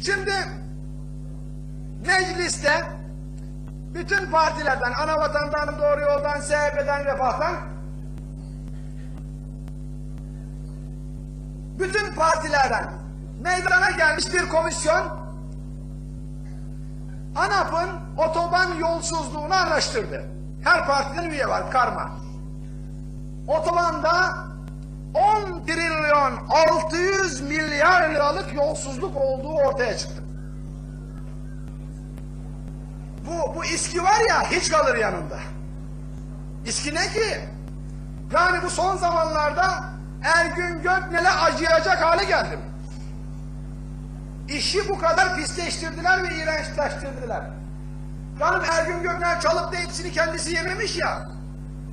Şimdi mecliste bütün partilerden, Anavatan'dan, Doğru Yoldan, CHP'den, Refah'tan bütün partilerden meydana gelmiş bir komisyon ANAP'ın otoban yolsuzluğunu araştırdı. Her partiden üye var, karma. Otobanda 10 trilyon 600 milyar liralık yolsuzluk olduğu ortaya çıktı. Bu, bu iski var ya hiç kalır yanında. İski ne ki? Yani bu son zamanlarda Ergün Göknel'e acıyacak hale geldim. İşi bu kadar pisleştirdiler ve iğrençleştirdiler. Canım Ergün Göknel çalıp da hepsini kendisi yememiş ya.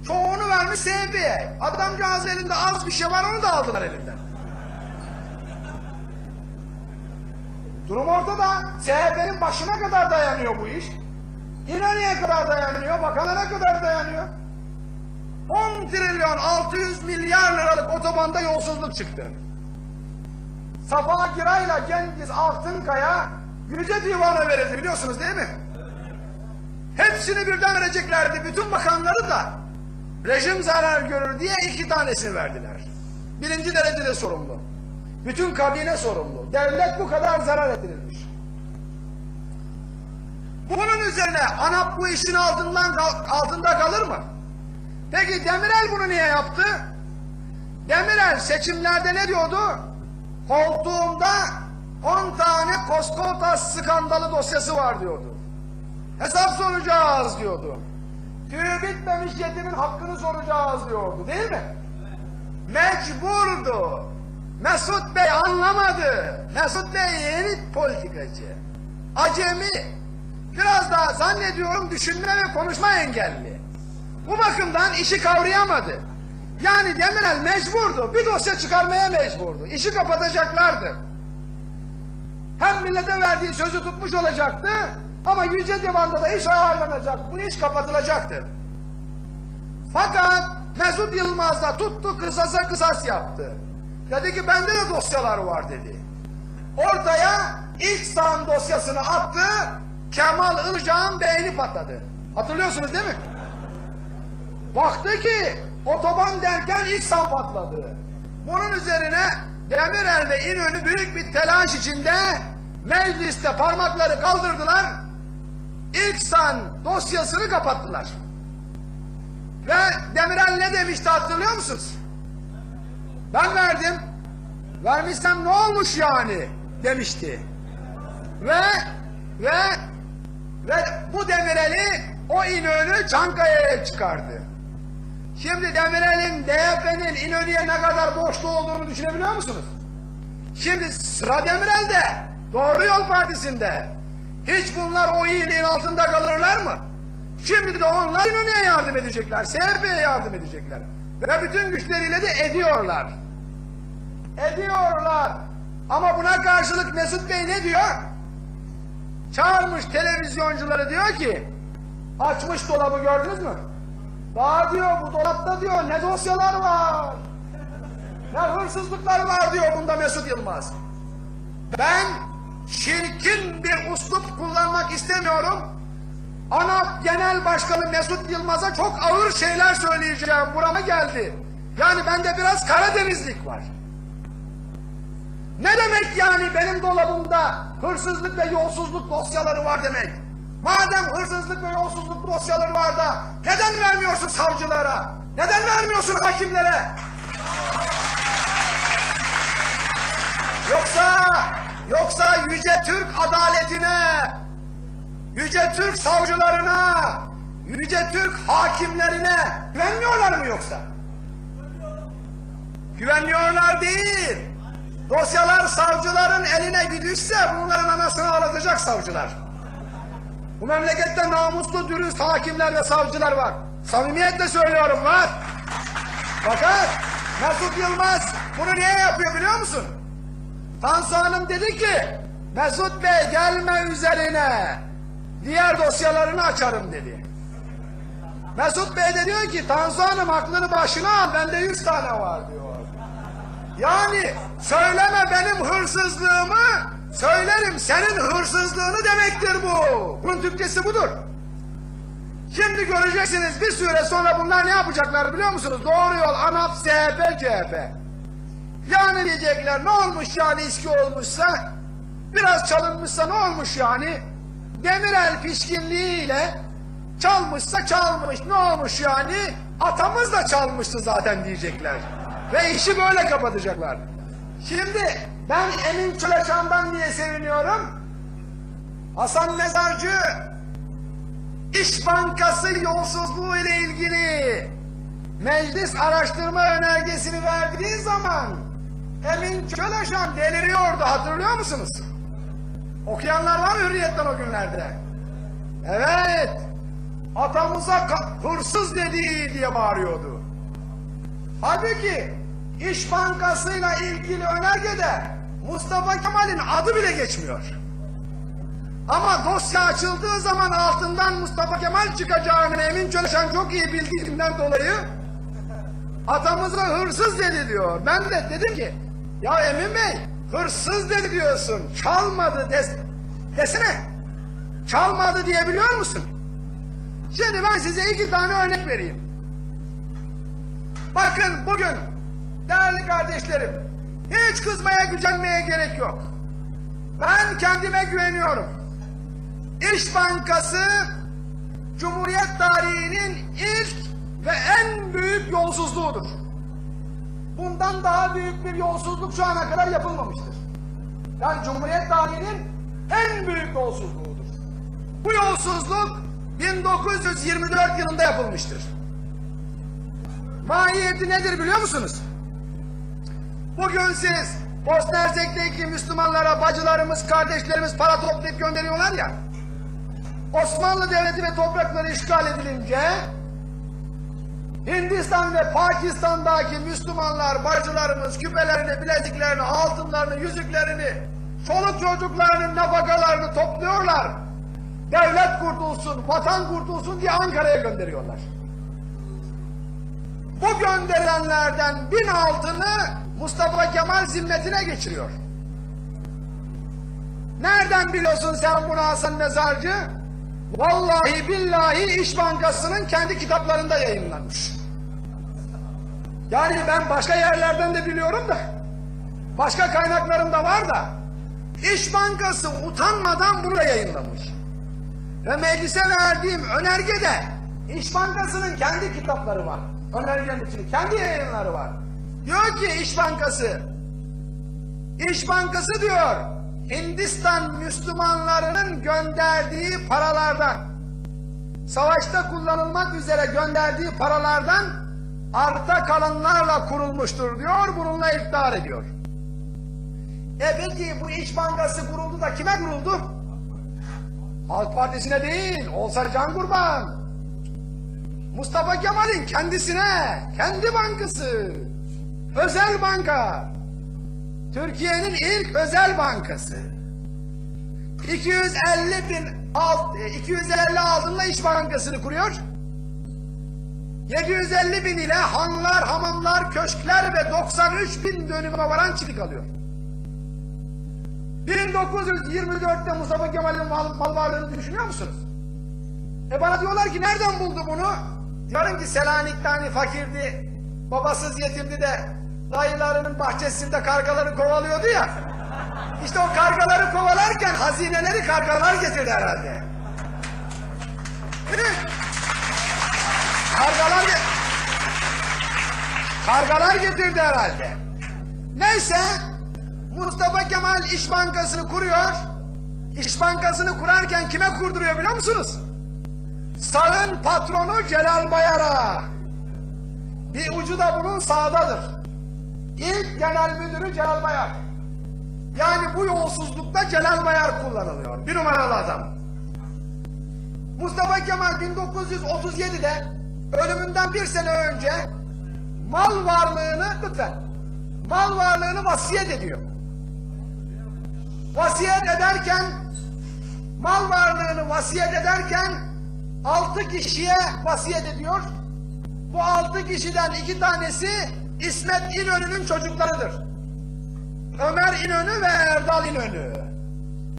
Çoğunu vermiş SHP'ye. Adamcağız elinde az bir şey var onu da aldılar elinden. Durum ortada. CHP'nin başına kadar dayanıyor bu iş. İnönü'ye kadar dayanıyor, bakanlara kadar dayanıyor. 10 trilyon 600 milyar liralık otobanda yolsuzluk çıktı. Safa Giray'la Cengiz Altınkaya Yüce Divan'a verildi biliyorsunuz değil mi? Hepsini birden vereceklerdi. Bütün bakanları da rejim zarar görür diye iki tanesini verdiler. Birinci derecede sorumlu. Bütün kabine sorumlu. Devlet bu kadar zarar edilmiş. Bunun üzerine ANAP bu işin altından altında kalır mı? Peki Demirel bunu niye yaptı? Demirel seçimlerde ne diyordu? Koltuğumda 10 tane Koskotas skandalı dosyası var diyordu. Hesap soracağız diyordu. Tüyü bitmemiş yetimin hakkını soracağız diyordu değil mi? Mecburdu. Mesut Bey anlamadı. Mesut Bey yeni politikacı. Acemi. Biraz daha zannediyorum düşünme ve konuşma engelli. Bu bakımdan işi kavrayamadı. Yani Demirel mecburdu. Bir dosya çıkarmaya mecburdu. İşi kapatacaklardı. Hem millete verdiği sözü tutmuş olacaktı ama Yüce Divan'da da iş ayarlanacak. Bu iş kapatılacaktı. Fakat Mesut Yılmaz da tuttu kısasa kısas yaptı. Dedi ki bende de dosyalar var dedi. Ortaya ilk sağın dosyasını attı. Kemal Ilıcağ'ın beyni patladı. Hatırlıyorsunuz değil mi? Baktı ki otoban derken ilk sağ patladı. Bunun üzerine Demirel ve İnönü büyük bir telaş içinde mecliste parmakları kaldırdılar. İlk san dosyasını kapattılar. Ve Demirel ne demişti hatırlıyor musunuz? Ben verdim. Vermişsem ne olmuş yani demişti. Ve ve ve bu Demirel'i o İnönü Çankaya'ya çıkardı. Şimdi Demirel'in DYP'nin İnönü'ye ne kadar borçlu olduğunu düşünebiliyor musunuz? Şimdi sıra Demirel'de, Doğru Yol Partisi'nde. Hiç bunlar o iyiliğin altında kalırlar mı? Şimdi de onlar İnönü'ye yardım edecekler, CHP'ye yardım edecekler. Ve bütün güçleriyle de ediyorlar. Ediyorlar. Ama buna karşılık Mesut Bey ne diyor? Çağırmış televizyoncuları diyor ki, açmış dolabı gördünüz mü? Daha diyor bu dolapta diyor ne dosyalar var. Ne hırsızlıklar var diyor bunda Mesut Yılmaz. Ben çirkin bir uslup kullanmak istemiyorum. ANAP Genel Başkanı Mesut Yılmaz'a çok ağır şeyler söyleyeceğim. Burama geldi. Yani bende biraz Karadenizlik var. Ne demek yani benim dolabımda hırsızlık ve yolsuzluk dosyaları var demek? Madem hırsızlık ve yolsuzluk dosyaları var da neden vermiyorsun savcılara? Neden vermiyorsun hakimlere? Yoksa, yoksa Yüce Türk adaletine, Yüce Türk savcılarına, Yüce Türk hakimlerine güvenmiyorlar mı yoksa? Güvenmiyorlar değil. Dosyalar savcıların eline gidişse bunların anasını ağlatacak savcılar. Bu memlekette namuslu, dürüst hakimler ve savcılar var. Samimiyetle söylüyorum var. Fakat Mesut Yılmaz bunu niye yapıyor biliyor musun? Tansu Hanım dedi ki Mesut Bey gelme üzerine diğer dosyalarını açarım dedi. Mesut Bey de diyor ki Tansu Hanım aklını başına al bende yüz tane var diyor. Yani söyleme benim hırsızlığımı Söylerim senin hırsızlığını demektir bu. Bunun Türkçesi budur. Şimdi göreceksiniz bir süre sonra bunlar ne yapacaklar biliyor musunuz? Doğru yol ANAP, CHP, CHP. Yani diyecekler ne olmuş yani içki olmuşsa, biraz çalınmışsa ne olmuş yani? Demirel pişkinliğiyle çalmışsa çalmış ne olmuş yani? Atamız da çalmıştı zaten diyecekler. Ve işi böyle kapatacaklar. Şimdi ben Emin Çöleçan'dan niye seviniyorum? Hasan Mezarcı İş Bankası yolsuzluğu ile ilgili meclis araştırma önergesini verdiği zaman Emin Çöleşan deliriyordu hatırlıyor musunuz? Okuyanlar var hürriyetten o günlerde? Evet. Atamıza hırsız dediği diye bağırıyordu. Halbuki İş Bankası'yla ilgili önergede Mustafa Kemal'in adı bile geçmiyor. Ama dosya açıldığı zaman altından Mustafa Kemal çıkacağını Emin Çalışan çok iyi bildiğinden dolayı atamıza hırsız dedi diyor. Ben de dedim ki ya Emin Bey hırsız dedi diyorsun çalmadı des desene çalmadı diyebiliyor musun? Şimdi ben size iki tane örnek vereyim. Bakın bugün değerli kardeşlerim hiç kızmaya gücenmeye gerek yok. Ben kendime güveniyorum. İş Bankası Cumhuriyet tarihinin ilk ve en büyük yolsuzluğudur. Bundan daha büyük bir yolsuzluk şu ana kadar yapılmamıştır. Yani Cumhuriyet tarihinin en büyük yolsuzluğudur. Bu yolsuzluk 1924 yılında yapılmıştır. Mahiyeti nedir biliyor musunuz? Bugün siz Bosna Hersek'teki Müslümanlara bacılarımız, kardeşlerimiz para toplayıp gönderiyorlar ya. Osmanlı Devleti ve toprakları işgal edilince Hindistan ve Pakistan'daki Müslümanlar bacılarımız küpelerini, bileziklerini, altınlarını, yüzüklerini, çoluk çocuklarının nafakalarını topluyorlar. Devlet kurtulsun, vatan kurtulsun diye Ankara'ya gönderiyorlar. Bu gönderilenlerden bin altını Mustafa Kemal zimmetine geçiriyor. Nereden biliyorsun sen bunu Hasan Mezarcı? Vallahi billahi İş Bankası'nın kendi kitaplarında yayınlanmış. Yani ben başka yerlerden de biliyorum da, başka kaynaklarımda var da, İş Bankası utanmadan bunu da yayınlamış. Ve meclise verdiğim önergede İş Bankası'nın kendi kitapları var. Önergenin içinde kendi yayınları var. Diyor ki İş Bankası, İş Bankası diyor, Hindistan Müslümanlarının gönderdiği paralardan, savaşta kullanılmak üzere gönderdiği paralardan arta kalanlarla kurulmuştur diyor, bununla iftihar ediyor. E peki bu İş Bankası kuruldu da kime kuruldu? Halk Partisi'ne değil, olsa can kurban. Mustafa Kemal'in kendisine, kendi bankası, özel banka. Türkiye'nin ilk özel bankası. 250 bin alt, e, 250 altınla İş Bankası'nı kuruyor. 750 bin ile hanlar, hamamlar, köşkler ve 93 bin dönüme varan çiftlik alıyor. 1924'te Mustafa Kemal'in mal, mal varlığını düşünüyor musunuz? E bana diyorlar ki nereden buldu bunu? Diyorum ki Selanik'te hani fakirdi, babasız yetimdi de dayılarının bahçesinde kargaları kovalıyordu ya. İşte o kargaları kovalarken hazineleri kargalar getirdi herhalde. Kargalar getirdi herhalde. Neyse Mustafa Kemal İş Bankası'nı kuruyor. İş Bankası'nı kurarken kime kurduruyor biliyor musunuz? Sağın patronu Celal Bayar'a. Bir ucu da bunun sağdadır. İlk genel müdürü Celal Bayar. Yani bu yolsuzlukta Celal Bayar kullanılıyor. Bir numaralı adam. Mustafa Kemal 1937'de ölümünden bir sene önce mal varlığını lütfen mal varlığını vasiyet ediyor. Vasiyet ederken mal varlığını vasiyet ederken altı kişiye vasiyet ediyor. Bu altı kişiden iki tanesi İsmet İnönü'nün çocuklarıdır. Ömer İnönü ve Erdal İnönü.